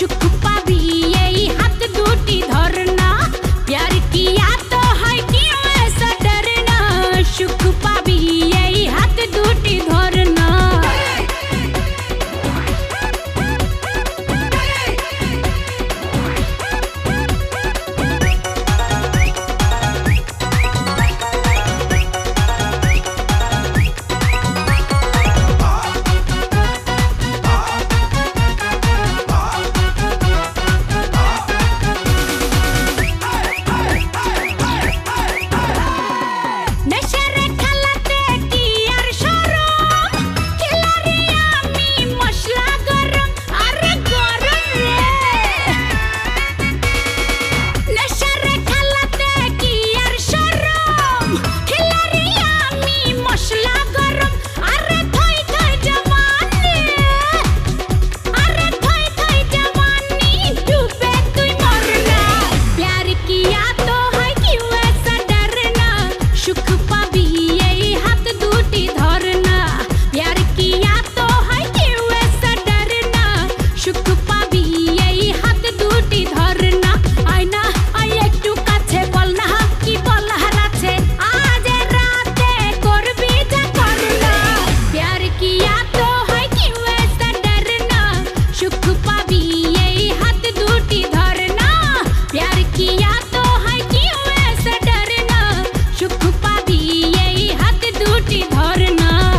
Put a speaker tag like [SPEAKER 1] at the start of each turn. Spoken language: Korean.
[SPEAKER 1] 축구 Yeah.